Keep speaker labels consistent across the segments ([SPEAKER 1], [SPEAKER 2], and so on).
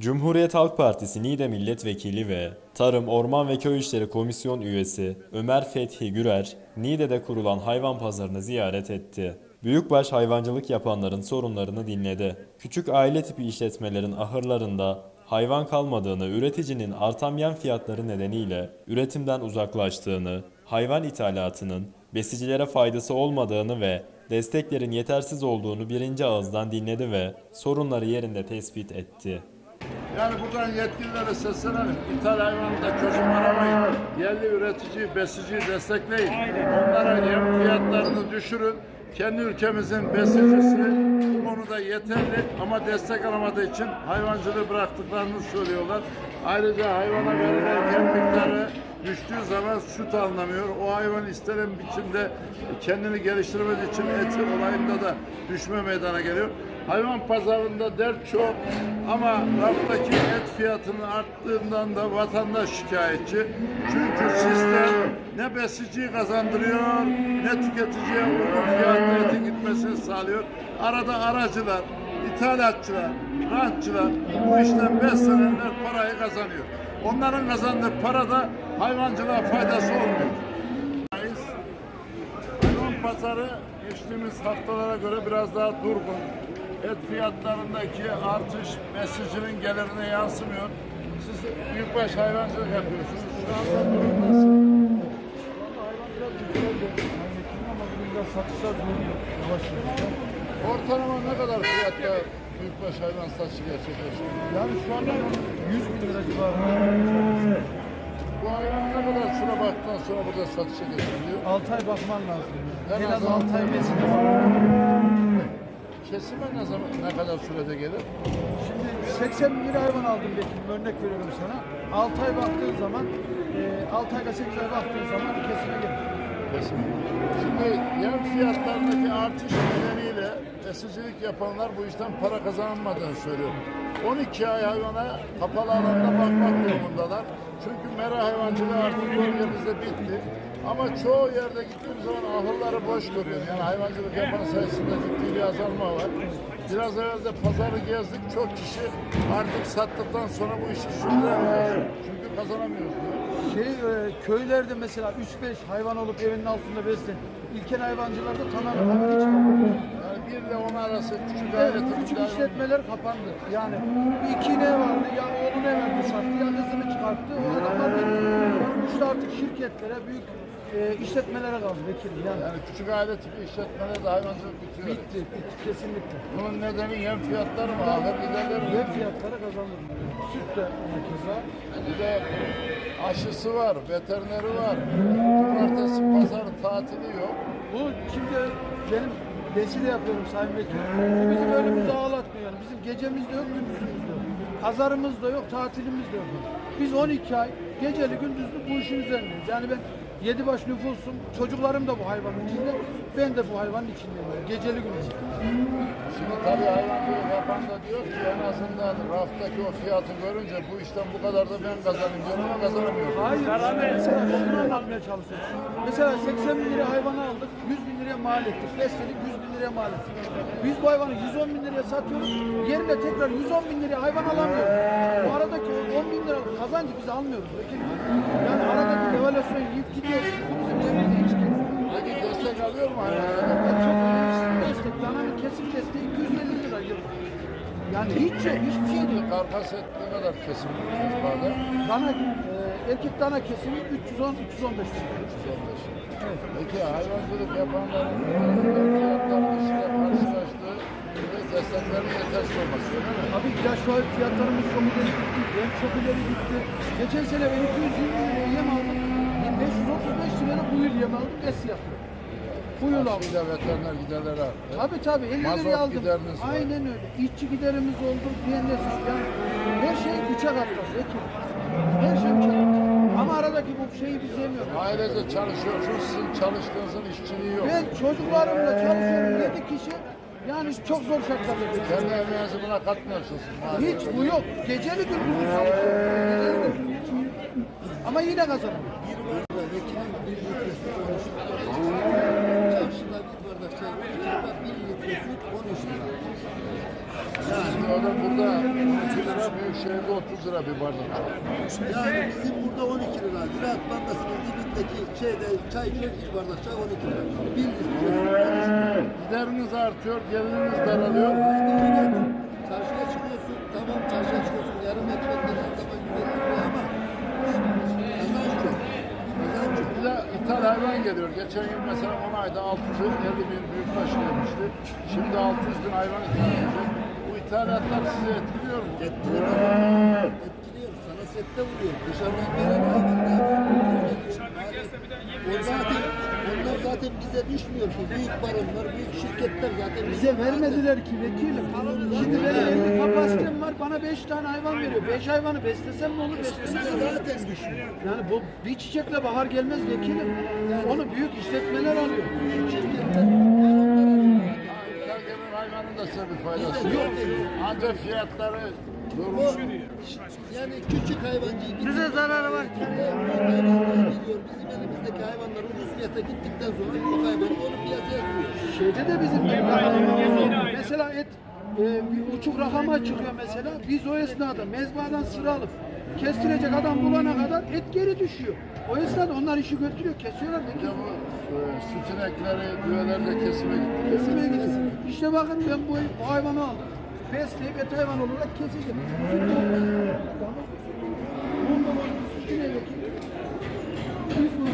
[SPEAKER 1] Cumhuriyet Halk Partisi Niğde Milletvekili ve Tarım, Orman ve Köy İşleri Komisyon üyesi Ömer Fethi Gürer, Niğde'de kurulan hayvan pazarını ziyaret etti. Büyükbaş hayvancılık yapanların sorunlarını dinledi. Küçük aile tipi işletmelerin ahırlarında hayvan kalmadığını, üreticinin artan yem fiyatları nedeniyle üretimden uzaklaştığını, hayvan ithalatının besicilere faydası olmadığını ve desteklerin yetersiz olduğunu birinci ağızdan dinledi ve sorunları yerinde tespit etti.
[SPEAKER 2] Yani buradan yetkililere seslenelim. İthal hayvanında çözüm aramayın. Yerli üreticiyi, besiciyi destekleyin. Onlara yem fiyatlarını düşürün. Kendi ülkemizin besicisi bu konuda yeterli ama destek alamadığı için hayvancılığı bıraktıklarını söylüyorlar. Ayrıca hayvana verilen yem miktarı düştüğü zaman süt alınamıyor. O hayvan istenen biçimde kendini geliştirmediği için eti olayında da düşme meydana geliyor. Hayvan pazarında dert çok ama raftaki et fiyatının arttığından da vatandaş şikayetçi. Çünkü sistem ne besiciyi kazandırıyor ne tüketiciye uygun fiyatla etin gitmesini sağlıyor. Arada aracılar, ithalatçılar, rantçılar bu işten beslenenler parayı kazanıyor. Onların kazandığı para da hayvancılığa faydası olmuyor. Hayvan pazarı geçtiğimiz haftalara göre biraz daha durgun. Et fiyatlarındaki artış besicinin gelirine yansımıyor. Siz büyükbaş hayvancılık yapıyorsunuz. Şu anda durum nasıl?
[SPEAKER 3] Satışlar duruyor. Yavaş yavaş.
[SPEAKER 2] Ortalama ne kadar fiyatta büyükbaş hayvan satışı gerçekleşiyor?
[SPEAKER 3] Yani şu anda 100 bin lira civarında.
[SPEAKER 2] Bu hayvan ne kadar süre baktıktan sonra burada satışa geçiliyor?
[SPEAKER 3] 6 ay bakman lazım.
[SPEAKER 2] En
[SPEAKER 3] En az
[SPEAKER 2] az
[SPEAKER 3] 6 ay besini var.
[SPEAKER 2] Kesime ne zaman ne kadar sürede gelir?
[SPEAKER 3] Şimdi 80 bin hayvan aldım Bekir'im. Örnek veriyorum sana. 6 ay baktığın zaman, 6 ayda 8 ay baktığın zaman kesime gelir.
[SPEAKER 2] Kesin. Şimdi yem fiyatlarındaki artış nedeniyle besicilik yapanlar bu işten para kazanamadığını söylüyor. 12 ay hayvana kapalı alanda bakmak durumundalar. Çünkü mera hayvancılığı artık bölgemizde bitti. Ama çoğu yerde gittiğim zaman ahırları boş görüyorum. Yani hayvancılık yapan sayısında ciddi bir azalma var. Biraz evvel de pazarı gezdik. Çok kişi artık sattıktan sonra bu işi sürdüremiyor. Çünkü kazanamıyoruz.
[SPEAKER 3] Şey, e, köylerde mesela 3-5 hayvan olup evinin altında beslen. İlkel hayvancılarda tamamen hayvan hiç.
[SPEAKER 2] Yani bir ile on arası küçük
[SPEAKER 3] Evet,
[SPEAKER 2] aile
[SPEAKER 3] küçük
[SPEAKER 2] hayvan-
[SPEAKER 3] işletmeler kapandı. Yani iki ne vardı, ya oğlunu verdi sattı, ya kızını çıkarttı. O adamlar da işte artık şirketlere, büyük e, işletmelere kaldı vekilim. Yani
[SPEAKER 2] Yani küçük aile tipi işletmelerde hayvancılık bitiyor.
[SPEAKER 3] bitti, bitti kesinlikle.
[SPEAKER 2] Bunun nedeni yem fiyatları mı? Ahır giderleri mi?
[SPEAKER 3] Ve fiyatlara kazanır. Süt de keza.
[SPEAKER 2] Bir de aşısı var, veterineri var. Cumartesi, pazar tatili yok.
[SPEAKER 3] Bu şimdi benim besi de yapıyorum Sayın Vekilim. Bu bizim önümüzü ağlatmıyor. Bizim gecemiz de yok, gündüzümüz de yok. Pazarımız da yok, tatilimiz de yok. Biz 12 ay geceli gündüzlü bu işin üzerindeyiz. Yani ben yedi baş nüfusum, çocuklarım da bu hayvanın içinde. Ben de bu hayvanın içindeyim. Geceli gündüzlü.
[SPEAKER 2] Şimdi tabii hayvancılık yapan da diyor ki en azından raftaki o fiyatı görünce bu işten bu kadar da ben kazanayım diyorum ama kazanamıyorum.
[SPEAKER 3] Hayır, mesela şunu anlatmaya çalışıyoruz. Mesela 80 bin liraya hayvanı aldık, 100 bin mal ettik. Besledik, 100 bin liraya mal ettik. Biz bu hayvanı 110 bin liraya satıyoruz, yerine tekrar 110 bin liraya hayvan alamıyoruz. Bu aradaki o 10 bin lira kazancı biz almıyoruz. Yani aradaki devalüasyon yiyip gidiyor. Bu bizim cebimize hiç girmiyor.
[SPEAKER 2] Peki destek alıyor mu?
[SPEAKER 3] Yani çok destek. Dananın kesim desteği 250 lira yıl. Yani hiç şey, hiçbir şey değil.
[SPEAKER 2] Karkas et ne kadar kesim?
[SPEAKER 3] Dana, erkek dana kesimi 310-315 lira. Evet.
[SPEAKER 2] Peki hayvancılık yapanların fiyatların işine karşılaştığı ve desteklerin yetersiz olması öyle mi?
[SPEAKER 3] Abi an fiyatlarımız çok ileri gitti. Yem çok ileri gitti. Geçen sene ben 220 liraya yem aldım. 535 liraya bu yıl yem aldım. Es yapıyor. Bu yıl aldım.
[SPEAKER 2] Bir de veteriner giderleri arttı.
[SPEAKER 3] Tabi tabi 50
[SPEAKER 2] Mazot
[SPEAKER 3] liraya aldım.
[SPEAKER 2] gideriniz var.
[SPEAKER 3] Aynen öyle. İşçi giderimiz oldu. Piyendesi yani her şey üçe katladı. Peki. Her şey üçe katladı. Ama aradaki bu şeyi biz yemiyoruz.
[SPEAKER 2] Ailece çalışıyorsunuz, sizin çalıştığınızın işçiliği yok.
[SPEAKER 3] Ben çocuklarımla çalışıyorum. 7 kişi yani çok zor şartlarda geçiyor.
[SPEAKER 2] Kendi emeğinizi buna katmıyorsunuz. maalesef.
[SPEAKER 3] Hiç bu yok. Geceli gündüzlü çalışıyorum. Geceli. Ama yine kazanamıyorum.
[SPEAKER 4] Vekilin bir. Bir bir litresi 13 lira.
[SPEAKER 2] Yani o da burada 12 lira, büyük şehirde 30 lira bir bardak.
[SPEAKER 4] Yani bizim burada 12 lira. Ziraat Bankası'nın dibindeki şeyde çay içiyoruz, bir bardak çay 12 lira. Bildiz.
[SPEAKER 2] Gideriniz artıyor, geliriniz daralıyor.
[SPEAKER 4] Çarşıya çıkıyorsun, tamam çarşıya çıkıyorsun. Yarım ekmek dediğin zaman 150 lira ama kazanç çok. Kazanç çok.
[SPEAKER 2] Bir de hayvan geliyor. Geçen yıl mesela 10 ayda 650 bin büyükbaş gelmişti. Şimdi 600 bin hayvan ithal edecek. Bu ithalatlar sizi etkiliyor mu?
[SPEAKER 4] Etkiliyor. Etkiliyor. Sana sette vuruyor. Dışarıdan gelen hayvanlar. Zaten, bize düşmüyor ki. Büyük baronlar, büyük şirketler zaten
[SPEAKER 3] Bize vermediler ki vekilim. Şimdi benim 50 kapasitem var bana 5 tane hayvan veriyor. 5 hayvanı beslesem ne olur beslemesem
[SPEAKER 4] Bize
[SPEAKER 3] ne olur?
[SPEAKER 4] zaten düşmüyor.
[SPEAKER 3] Yani bu bir çiçekle bahar gelmez vekilim. Onu büyük işletmeler alıyor.
[SPEAKER 4] Büyük şirketler
[SPEAKER 2] gelen hayvanın da size bir faydası
[SPEAKER 4] Yok.
[SPEAKER 2] yok. Ancak fiyatları
[SPEAKER 4] Bu, yani küçük hayvancıyı
[SPEAKER 3] Bize zararı var.
[SPEAKER 4] Bizim elimizdeki hayvanlar ucuz fiyata gittikten sonra büyük hayvanı onu piyasaya sürüyor.
[SPEAKER 3] Şeyde de bizim var. Mesela et e, bir uçuk rakama çıkıyor mesela. Biz o esnada mezbahadan sıra alıp kestirecek adam bulana kadar et geri düşüyor. O esnada onlar işi götürüyor, kesiyorlar.
[SPEAKER 2] De bu e, süt inekleri, düveler de kesime gitti.
[SPEAKER 3] Kesime gidiyor. İşte bakın ben bu, bu hayvanı aldım. Besleyip et hayvan olarak keseceğim. Sonra sütü ne? Biz bunu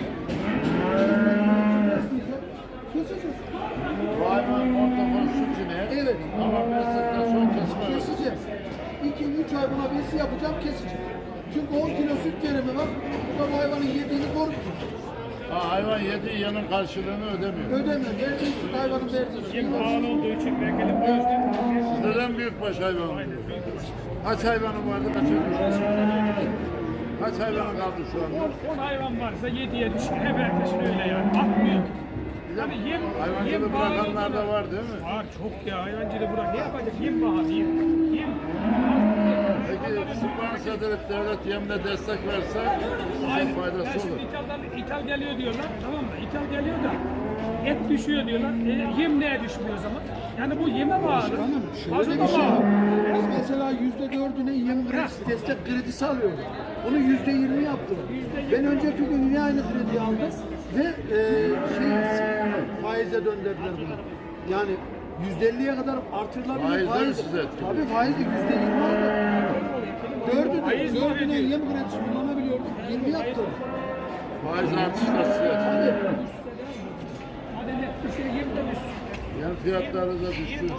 [SPEAKER 3] keseceğiz.
[SPEAKER 2] Hayvan ortamın süt ineği.
[SPEAKER 3] Evet.
[SPEAKER 2] Ama besledikten sonra kesime gitti.
[SPEAKER 3] Keseceğim. 2-3 ay buna besi yapacağım, keseceğim. Çünkü 10 kilo süt verimi var. Bu da hayvanın yediğini koruyacak.
[SPEAKER 2] Ha, hayvan yediği yanın karşılığını ödemiyor.
[SPEAKER 3] Ödeme. Verdiğin süt hayvanın verdiği süt.
[SPEAKER 5] Yem pahalı olduğu için vekilim bu yüzden
[SPEAKER 2] Sizden büyükbaş hayvan. Kaç hayvanı vardı, kaç Kaç hayvanı kaldı şu anda?
[SPEAKER 5] 10 hayvan varsa 7'ye düşüyor. Hep herkesin öyle yani. Atmıyor. Yani yem, yem
[SPEAKER 2] Hayvancılığı
[SPEAKER 5] pahalı
[SPEAKER 2] bırakanlar da var değil mi?
[SPEAKER 5] Var çok ya hayvancılığı bırak. Ne yapacak? Yem pahalı yem. Yem.
[SPEAKER 2] Peki edilip devlet yemle destek verse
[SPEAKER 5] Hayır.
[SPEAKER 2] faydası olur.
[SPEAKER 5] İthal'dan, ithal geliyor diyorlar. Tamam mı? İthal geliyor da et düşüyor diyorlar. E, yem neye düşmüyor o zaman? Yani bu yeme bağlı.
[SPEAKER 3] Başkanım şöyle bir
[SPEAKER 5] da
[SPEAKER 3] şey
[SPEAKER 5] bağlı.
[SPEAKER 3] var. Biz mesela yüzde dördüne yem kredisi, destek kredisi alıyoruz. Onu yüzde yirmi yaptılar. Ben önceki gün yine aynı kredi aldım ve e, şey, faize döndürdüler bunu. Yani yüzde elliye kadar artırılabilir
[SPEAKER 2] Faizde mi
[SPEAKER 3] faiz.
[SPEAKER 2] size etkiliyor?
[SPEAKER 3] Tabii faizde yüzde yirmi aldı. Dördü de,
[SPEAKER 5] Faiz mi
[SPEAKER 3] dördüne
[SPEAKER 5] ödüyor?
[SPEAKER 3] yem kredisi kullanabiliyorduk. Yirmi yaptılar.
[SPEAKER 2] Faiz
[SPEAKER 5] yem de düşüyor.
[SPEAKER 2] Yem fiyatları da düşüyor.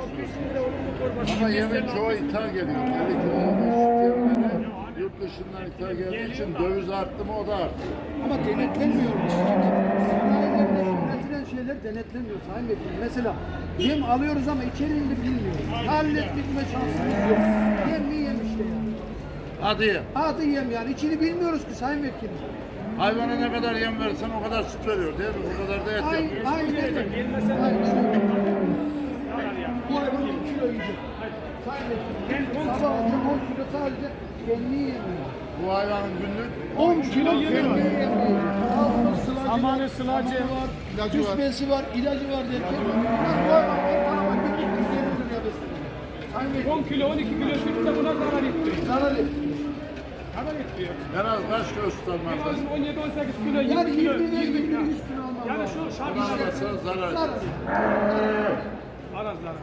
[SPEAKER 2] Ama
[SPEAKER 5] Yem
[SPEAKER 2] yemin
[SPEAKER 5] mesela-
[SPEAKER 2] çoğu ithal geliyor. 50 kilo süt yemleri yurt dışından ithal geldiği için döviz arttı mı o da arttı.
[SPEAKER 3] Ama denetlenmiyor. Üretilen şeyler denetlemiyor Sayın Vekilim. Mesela yem alıyoruz ama içeriğini bilmiyoruz. Hallettirme şansımız yok. Yem mi yem işte yani.
[SPEAKER 2] Hadi ye.
[SPEAKER 3] Adı yem yani. İçini bilmiyoruz ki Sayın Vekilim.
[SPEAKER 2] Hayvana ne kadar yem verirsen o kadar süt veriyor değil mi? O kadar da et
[SPEAKER 3] Ay,
[SPEAKER 2] yapıyor.
[SPEAKER 3] aynen Aynen. Bu hayvan 10 kilo yiyecek. Sayın Vekilim. Sabah akşam 10 kilo sadece kendi yemiyor.
[SPEAKER 2] Bu hayvanın günlük
[SPEAKER 3] 10 kilo kendi yemiyor. Altın sılacı
[SPEAKER 5] Samanı,
[SPEAKER 3] var, var,
[SPEAKER 2] İlacı var.
[SPEAKER 3] küsmesi var, ilacı var derken bu hayvan ortalama günlük 150 liraya besleniyor. Sayın Vekilim.
[SPEAKER 5] 10 kilo 12 kilo süt de buna zarar ettiriyor.
[SPEAKER 3] Zarar ediyor.
[SPEAKER 2] En az kaç kilo süt alman lazım?
[SPEAKER 5] 17-18 kilo
[SPEAKER 3] Yani
[SPEAKER 5] 20 kilo.
[SPEAKER 3] 20 ve
[SPEAKER 5] 20
[SPEAKER 3] 20
[SPEAKER 5] kilo.
[SPEAKER 3] 100 kilo alman
[SPEAKER 5] Yani şu
[SPEAKER 2] alırsan zarar.
[SPEAKER 3] Zarar
[SPEAKER 5] zarar zarar.